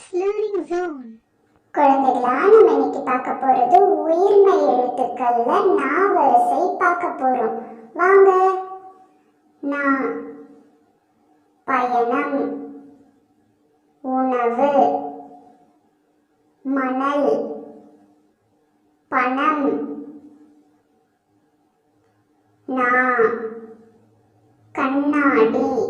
Kids Learning குழந்தைகளா நம்ம இன்னைக்கு பார்க்க போறது உயிர்மை எழுத்துக்கள்ல நா வரிசை பார்க்க போறோம். வாங்க. நா பயணம் உணவு மணல் பணம் நா கண்ணாடி.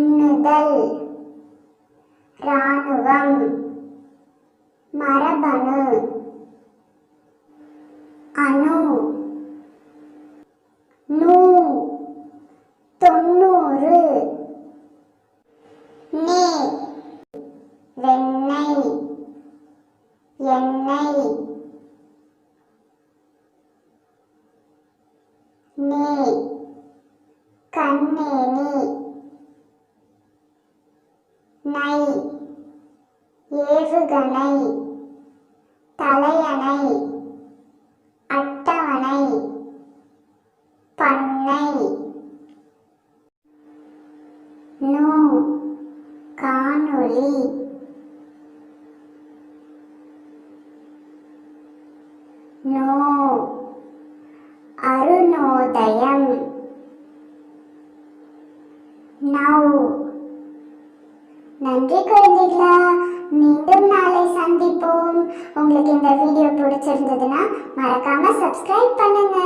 உண்ணுதல். இராணுவம். மரபணு. அணு. நூ. தொண்ணூறு. நே. வெண்ணெய். எண்ணெய். நே. கண்ணேனி. நை ஏவுகணை தலையணை அட்டவணை பண்ணை. நூ காணொளி. நோ அருணோதயம். நௌ நன்றி குழந்தைகளா. மீண்டும் நாளை சந்திப்போம். உங்களுக்கு இந்த வீடியோ பிடிச்சிருந்ததுன்னா மறக்காம சப்ஸ்கிரைப் பண்ணுங்க.